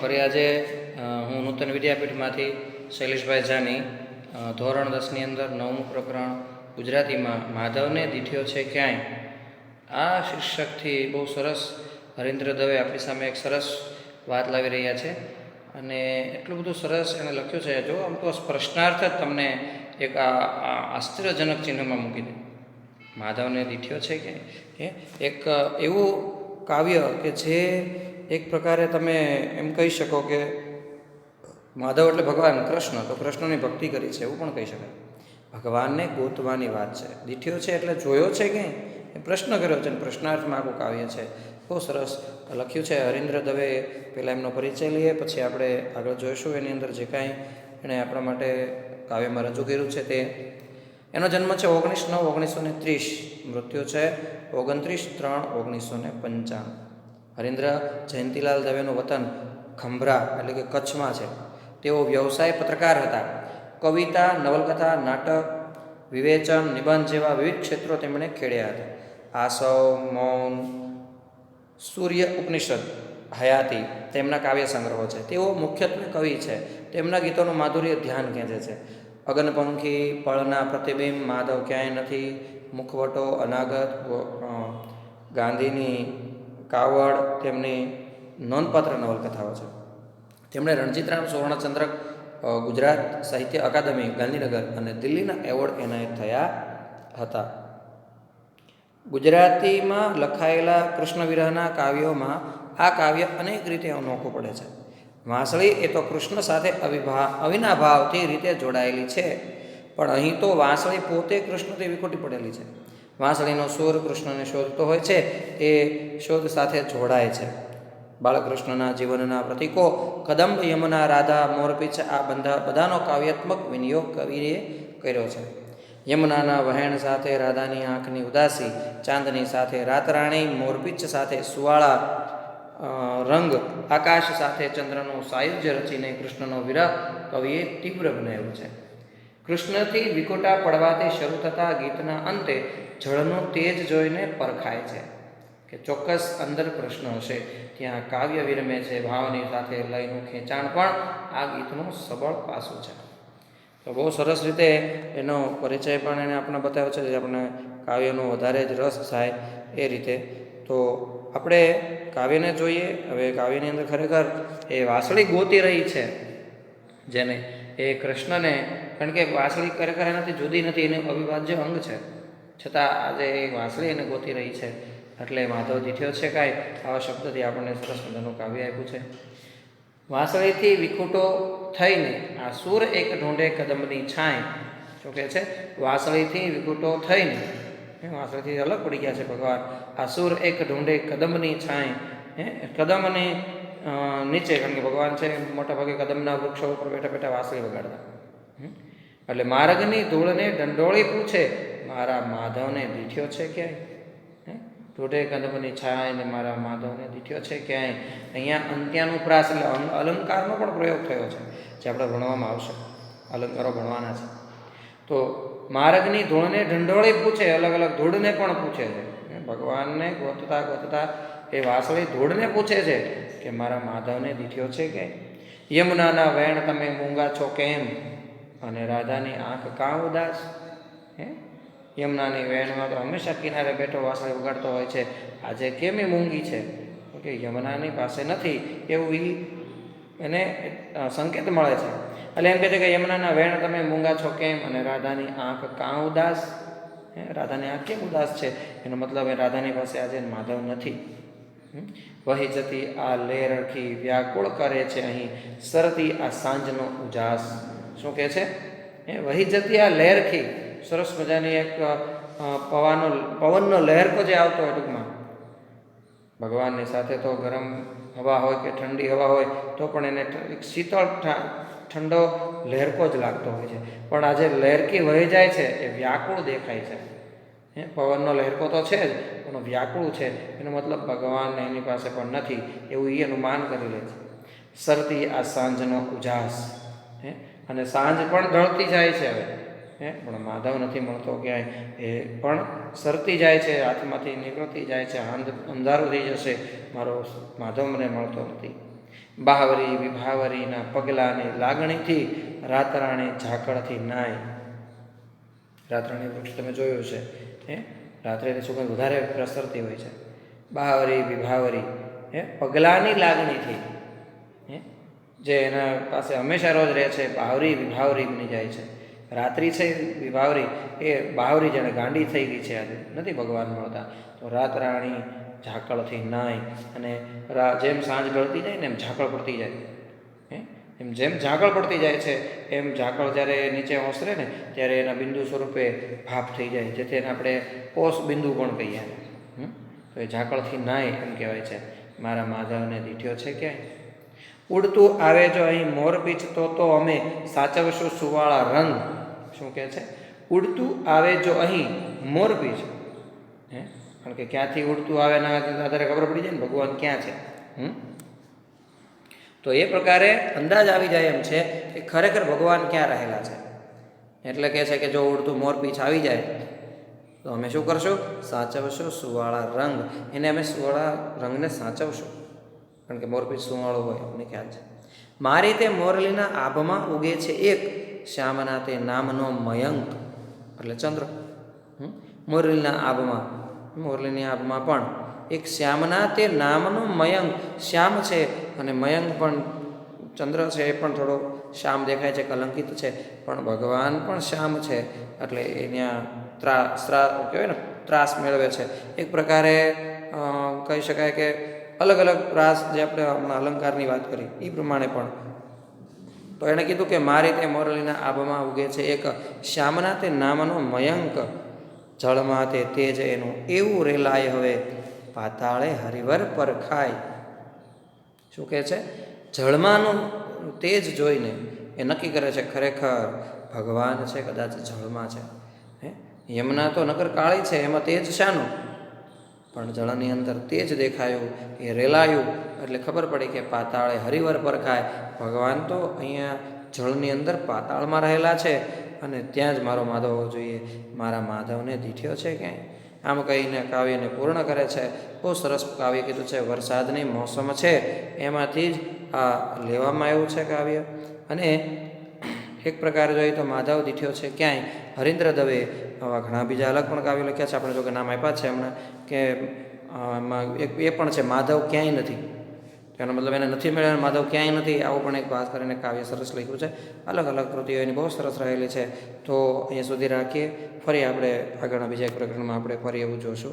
ફરી આજે હું નૂતન વિદ્યાપીઠમાંથી શૈલેષભાઈ જાની ધોરણ દસની અંદર નવમું પ્રકરણ ગુજરાતીમાં માધવને દીઠ્યો છે ક્યાંય? આ શીર્ષકથી બહુ સરસ હરીન્દ્ર દવે આપણી સામે એક સરસ વાત લાવી રહ્યા છે અને એટલું બધું સરસ એને લખ્યું છે, જો આમ તો પ્રશ્નાર્થ જ તમને એક આશ્ચર્યજનક ચિહ્નમાં મૂકી દે. માધવને દીઠ્યો છે કે એક એવું કાવ્ય કે જે એક પ્રકારે તમે એમ કહી શકો કે માધવ એટલે ભગવાન, કૃષ્ણ. તો કૃષ્ણની ભક્તિ કરી છે, એવું પણ કહી શકાય. ભગવાનને ગોતવાની વાત છે. દીઠ્યો છે એટલે જોયો છે કે પ્રશ્ન કર્યો છે અને પ્રશ્નાર્થમાં આખું કાવ્ય છે. બહુ સરસ. લખ્યું છે હરીન્દ્ર દવે. પહેલાં એમનો પરિચય લઈએ, પછી આપણે આગળ જોઈશું એની અંદર જે કાંઈ એણે આપણા માટે કાવ્યમાં રજૂ કર્યું છે તે. એનો જન્મ છે ઓગણીસ નવ, ઓગણીસો ને ત્રીસ. મૃત્યુ છે ઓગણત્રીસ ત્રણ, ઓગણીસો ને પંચાણું. હરીન્દ્ર જયંતિલાલ દવેનું વતન ખંભરા એટલે કે કચ્છમાં છે. તેઓ વ્યવસાય પત્રકાર હતા. કવિતા, નવલકથા, નાટક, વિવેચન, નિબંધ જેવા વિવિધ ક્ષેત્રો તેમણે ખેડ્યા હતા. આસવ, મૌન, સૂર્ય ઉપનિષદ, હયાતી તેમના કાવ્ય સંગ્રહો છે. તેઓ મુખ્યત્વે કવિ છે. તેમના ગીતોનું માધુર્ય ધ્યાન ખેંચે છે. અગનપંખી, પળના પ્રતિબિંબ, માધવ ક્યાંય નથી, મુખવટો, અનાગત ગાંધીની કાવડ તેમની નોંધપાત્ર નવલકથાઓ છે. તેમણે રણજીતરામ સુવર્ણચંદ્રક ગુજરાત સાહિત્ય અકાદમી, ગાંધીનગર અને દિલ્હીના એવોર્ડ એનાયત થયા હતા. ગુજરાતીમાં લખાયેલા કૃષ્ણવિરહના કાવ્યોમાં આ કાવ્ય અનેક રીતે અનોખું પડે છે. વાંસળી એ તો કૃષ્ણ સાથે અવિભા, અવિનાભાવથી રીતે જોડાયેલી છે, પણ અહીં તો વાંસળી પોતે કૃષ્ણથી વિખોટી પડેલી છે. વાંસળીનો સૂર કૃષ્ણને શોધતો હોય છે, એ શોધ સાથે જોડાય છે. બાળકૃષ્ણના જીવનના પ્રતીકો, કદંબ, યમુના, રાધા મોરપીછ આ બધા બધાનો કાવ્યાત્મક વિનિયોગ કવિએ કર્યો છે. યમુનાના વહેણ સાથે રાધાની આંખની ઉદાસી, ચાંદની સાથે રાતરાણી, મોરપીચ્છ સાથે સુવાળા રંગ, આકાશ સાથે ચંદ્રનું સાયુજ્ય રચીને કૃષ્ણનો વિરહ કવિએ તીવ્ર બનાવ્યો છે. કૃષ્ણથી વિકોટા પડવાથી શરૂ થતા ગીતના અંતે જળનું તેજ જોઈને પરખાય છે. કે ચોક્કસ અંદર પ્રશ્ન હશે. ત્યાં કાવ્ય વિરમે છે, ભાવની સાથે લયનું ખેંચાણ પણ આ ગીતનું સબળ પાસું છે. તો બહુ સરસ રીતે એનો પરિચય પણ એને આપણે બતાવ્યો છે, જે આપણને કાવ્યનો વધારે જ રસ થાય એ રીતે. તો આપણે કાવ્યને જોઈએ. હવે કાવ્યની અંદર ખરેખર એ વાસળી ગોતી રહી છે જેને એ કૃષ્ણને. કારણ કે વાસળી ખરેખર એનાથી જુદી નથી, એનું અવિભાજ્ય અંગ છે. છતાં આજે એ વાંસળી એને ગોતી રહી છે. એટલે માધવ દીઠ્યો છે કાંઈ, આવા શબ્દથી આપણને સરસ મજાનું કાવ્ય આપ્યું છે. વાંસળીથી વિખૂટો થઈને આ સૂર એક ઢોંઢે કદમની છાંય, શું કહે છે? વાંસળીથી વિખૂટો થઈને વાંસળીથી અલગ પડી ગયા છે ભગવાન. આ સૂર એક ઢોંઢે કદમની છાંય, હે, કદમની નીચે, કારણ કે ભગવાન છે મોટા ભાગે કદમના વૃક્ષો ઉપર બેઠા બેઠા વાંસળી વગાડતા? એટલે માર્ગની ધૂળને દંડોળી પૂછે મારા માધવને દીઠ્યો છે ક્યાંય? હે? ઢૂઢે કદમની છાયને મારા માધવને દીઠ્યો છે ક્યાંય? અહીંયા અંત્યાનું પ્રાસ એટલે અલંકારનો પણ પ્રયોગ થયો છે, જે આપણે ભણવામાં આવશે. અલંકારો ભણવાના છે. તો માર્ગની ધૂળને ઢંઢોળી પૂછે, અલગ અલગ ધૂળને પણ પૂછે છે. ભગવાનને ગોતતા ગોતતા એ વાસળી ધૂળને પૂછે છે કે મારા માધવને દીઠ્યો છે કે યમુનાના વેણ તમે મૂંગા છો કેમ? અને રાધાની આંખ કાં ઉદાસ? યમુનાની વેણમાં તો હંમેશા કિનારે બેઠો વાસળી ઉગાડતો હોય છે. આજે કેમ એ મૂંગી છે? કે યમુનાની પાસે નથી એવું એ એને સંકેત મળે છે. એટલે એમ કહે છે કે યમુનાના વેણ તમે મૂંગા છો કેમ? અને રાધાની આંખ કાં ઉદાસ? રાધાની આંખ કેમ ઉદાસ છે? એનો મતલબ એ રાધાની પાસે આજે માધવ નથી. વહી જતી આ લેરખી વ્યાકુળ કરે છે અહીં. સરતી આ સાંજનો ઉજાસ. શું કહે છે? એ વહી જતી આ લહેરખી સરસ મજાની એક પવાનો, પવનનો લહેરકો જે આવતો હોય ટૂંકમાં. ભગવાનની સાથે તો ગરમ હવા હોય કે ઠંડી હવા હોય, તો પણ એને એક શીતળ ઠંડો લહેરકો જ લાગતો હોય છે. પણ આજે લહેરકી વહી જાય છે, એ વ્યાકુળ દેખાય છે. હે, પવનનો લહેરકો તો છે જ, પણ વ્યાકુળ છે. એનો મતલબ ભગવાન એની પાસે પણ નથી, એવું એ અનુમાન કરી લે છે. સરતી આ સાંજનો ઉજાસ. હે, અને સાંજ પણ ઢળતી જાય છે હવે. હે? પણ માધવ નથી મળતો ક્યાંય. એ પણ સરતી જાય છે, હાથમાંથી નીકળતી જાય છે અંધ અંધારું થઈ જશે. મારો માધવ મને મળતો નથી. બાહવરી, વિભાવરીના પગલાંની લાગણીથી રાતરાણી ઝાકળથી નાય. રાતરાણી વૃક્ષ તમે જોયું છે હે? રાત્રે સુગંધ વધારે પ્રસરતી હોય છે. બાહવરી, વિભાવરી, હે? પગલાંની લાગણીથી, હે? જે એના પાસે હંમેશા રોજ રહે છે બાવરી વિભાવરી બની જાય છે. રાત્રિ છે વિભાવરી, એ બાવરી જેને ગાંડી થઈ ગઈ છે આજે, નથી ભગવાન મળતા, તો રાત રાણી ઝાકળથી નાય અને જેમ સાંજ ઢળતી જાય ને એમ ઝાકળ પડતી જાય. હે? એમ જેમ ઝાકળ પડતી જાય છે, એમ ઝાકળ જ્યારે નીચે ઓસરે ને, ત્યારે એના બિંદુ સ્વરૂપે ભાપ થઈ જાય, જેથી એને આપણે કોષ બિંદુ પણ કહીએ? તો એ ઝાકળથી નાય એમ કહેવાય છે. મારા માધવને દીઠ્યો છે ક્યાંય? ઉડતું આવે જો અહીં મોર તો તો અમે સાચવશું સુવાળા રંગ. શું કહે છે? ઉડતું આવે જો અહીં મોરપીંછ હે? કારણ કે ક્યાંથી ઉડતું આવે ના આધારે ખબર પડી જાય ને, ભગવાન ક્યાં છે? હમ? તો એ પ્રકારે અંદાજ આવી જાય એમ છે કે ખરેખર ભગવાન ક્યાં રહેલા છે. એટલે કહે છે કે જો ઉડતું મોરપીંછ આવી જાય. તો અમે શું કરશું? સાચવશું સુવાળા રંગ. એને અમે સુવાળા રંગને સાચવશું. કારણ કે મોરપીચ સુવાળો હોય, અમને ખ્યાલ છે. મારી તે મોરલીના આભમાં ઉગે છે એક શ્યામના તે નામનો મયંક, એટલે ચંદ્ર? મોરલીના આબમાં મોરલીની આબમાં પણ એક શ્યામના તે નામનો મયંક, શ્યામ છે અને મયંક પણ ચંદ્ર છે એ પણ થોડો શ્યામ દેખાય છે કલંકિત છે, પણ ભગવાન પણ શ્યામ છે, એટલે એ ત્યાં ત્રાસ ત્રા કહેવાય ને, ત્રાસ મેળવે છે એક પ્રકારે કહી શકાય કે અલગ અલગ ત્રાસ જે આપણે હમણાં અલંકારની વાત કરી એ પ્રમાણે પણ તો એણે કીધું કે મારી તે મોરલીના આભમાં ઉગે છે એક શ્યામના તે નામનો મયંક. જળમાં તે તેજ એનું એવું રેલાય હવે, પાતાળે હરિવર પર ખાય શું કહે છે? જળમાંનું તેજ જોઈને એ નક્કી કરે છે, ખરેખર ભગવાન છે કદાચ જળમાં છે. હે? યમુના તો નગર કાળી છે, એમાં તેજ શાનું? પણ જળની અંદર તેજ દેખાયું, એ રેલાયું. એટલે ખબર પડી કે પાતાળે હરિવર પરખાય. ભગવાન તો અહીંયા જળની અંદર પાતાળમાં રહેલા છે અને ત્યાં જ મારો માધવ હોવો જોઈએ. મારા માધવને દીઠ્યો છે ક્યાંય? આમ કહીને કાવ્યને પૂર્ણ કરે છે. બહુ સરસ કાવ્ય કીધું છે. વરસાદની મોસમ છે. એમાંથી જ આ લેવામાં આવ્યું છે કાવ્ય. અને એક પ્રકારે જોઈએ તો માધવ દીઠ્યો છે ક્યાંય? હરીન્દ્ર દવે આવા ઘણા બીજા અલગ પણ કાવ્યો લખ્યા છે. આપણે જો નામ આપ્યા છે હમણાં કે એક, એ પણ છે, માધવ ક્યાંય નથી. એનો મતલબ એને નથી મળ્યા માધવ ક્યાંય નથી. આવું પણ એક વાત કરીને કાવ્ય સરસ લખ્યું છે. અલગ અલગ કૃતિઓ એની બહુ સરસ રહેલી છે. તો અહીંયા સુધી રાખીએ. ફરી આપણે આગળના બીજા એક પ્રકરણમાં આપણે ફરી એવું જોશું.